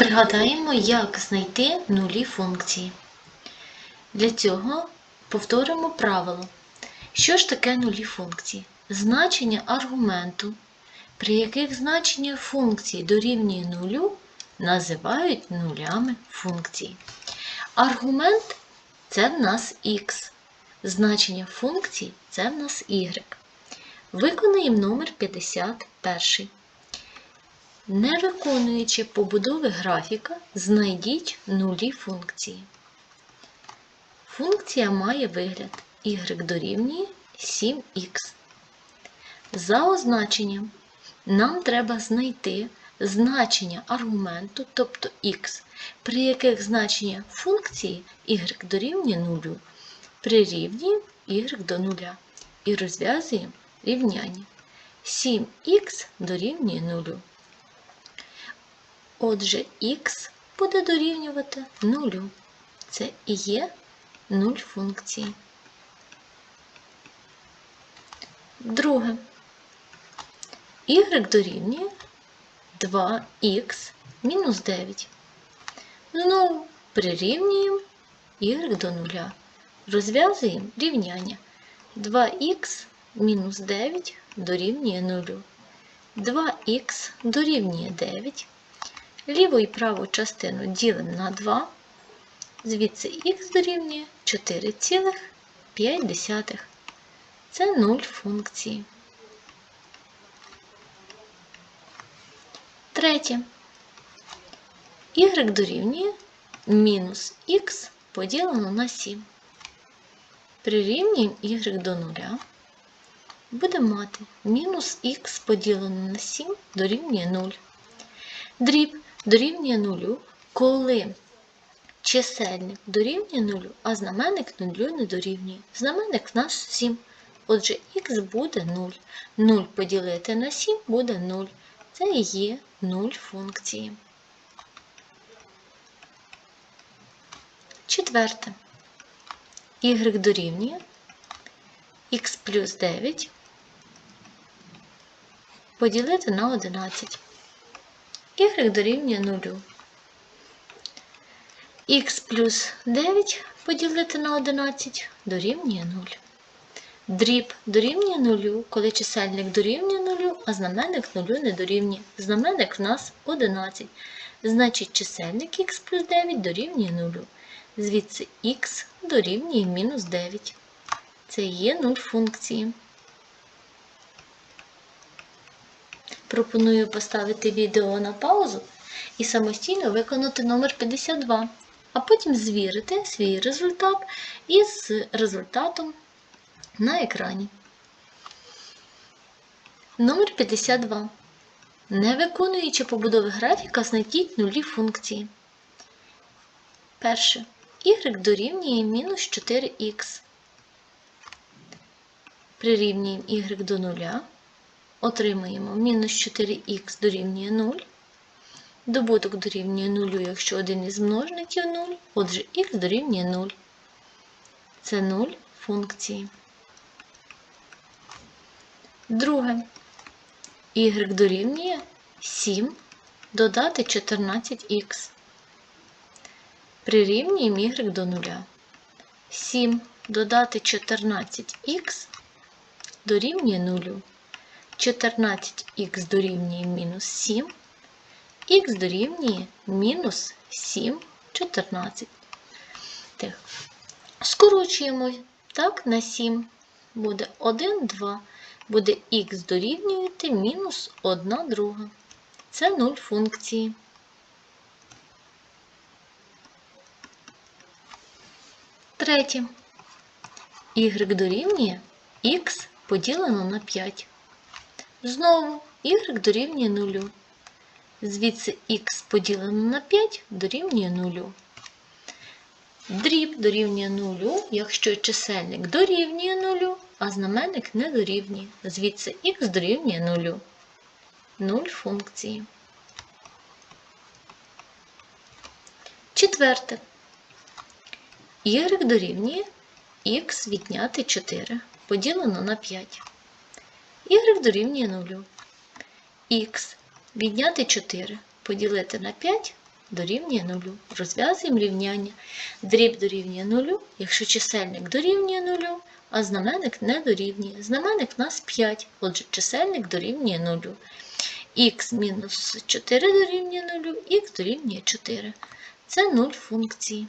Пригадаємо, як знайти нулі функції. Для цього повторимо правило. Що ж таке нулі функції? Значення аргументу, при яких значення функції дорівнює нулю, називають нулями функції. Аргумент це в нас х. Значення функції це в нас y. Виконаємо номер 51. Не виконуючи побудови графіка, знайдіть нулі функції. Функція має вигляд y дорівнює 7х. За означенням нам треба знайти значення аргументу, тобто х, при яких значення функції y дорівнює 0, прирівнюємо y до 0 і розв'язуємо рівняння. 7х дорівнює 0. Отже, х буде дорівнювати 0. Це і є 0 функції. Друге. y дорівнює 2х мінус 9. Знову прирівнюємо y до 0. Розв'язуємо рівняння. 2х мінус 9 дорівнює 0. 2х дорівнює 9. Ліву і праву частину ділимо на 2. Звідси х дорівнює 4,5. Це 0 функції. Третє. y дорівнює мінус х поділено на 7. Прирівнюємо y до 0. Будемо мати мінус х поділено на 7 дорівнює 0. Дріб дорівнює 0, коли чисельник дорівнює 0, а знаменник 0 не дорівнює. Знаменник в нас 7. Отже, х буде 0. 0 поділити на 7 буде 0. Це і є 0 функції. Четверте. y дорівнює х плюс 9 поділити на 11. Y дорівнює 0. х плюс 9 поділити на 11 дорівнює 0. Дріб дорівнює 0, коли чисельник дорівнює 0, а знаменник 0 не дорівнює. Знаменник в нас 11. Значить, чисельник х плюс 9 дорівнює 0. Звідси х дорівнює мінус 9. Це є 0 функції. Пропоную поставити відео на паузу і самостійно виконати номер 52, а потім звірити свій результат із результатом на екрані. Номер 52. Не виконуючи побудови графіка, знайдіть нулі функції. Перше. y дорівнює мінус 4х. Прирівнюємо y до 0. Отримаємо мінус 4х дорівнює 0. Добуток дорівнює 0, якщо один із множників 0, отже х дорівнює 0. Це 0 функції. Друге. y дорівнює 7 додати 14х. Прирівнюємо y до 0. 7 додати 14х дорівнює 0. 14х дорівнює мінус 7, х дорівнює мінус 7, 14. Так. Скорочуємо так, на 7. Буде 1, 2. Буде х дорівнювати мінус 1 друга. Це 0 функції. Третє. y дорівнює х поділено на 5. Знову y дорівнює 0. Звідси х поділено на 5 дорівнює 0. Дріб дорівнює 0, якщо чисельник дорівнює 0, а знаменник не дорівнює. Звідси х дорівнює 0. 0 функції. Четверте. y дорівнює х відняти 4 поділено на 5. Y дорівнює 0. х відняти 4 поділити на 5 дорівнює 0. Розв'язуємо рівняння. Дріб дорівнює 0, якщо чисельник дорівнює 0, а знаменник не дорівнює. Знаменник у нас 5, отже, чисельник дорівнює 0. х мінус 4 дорівнює 0, х дорівнює 4. Це 0 функції.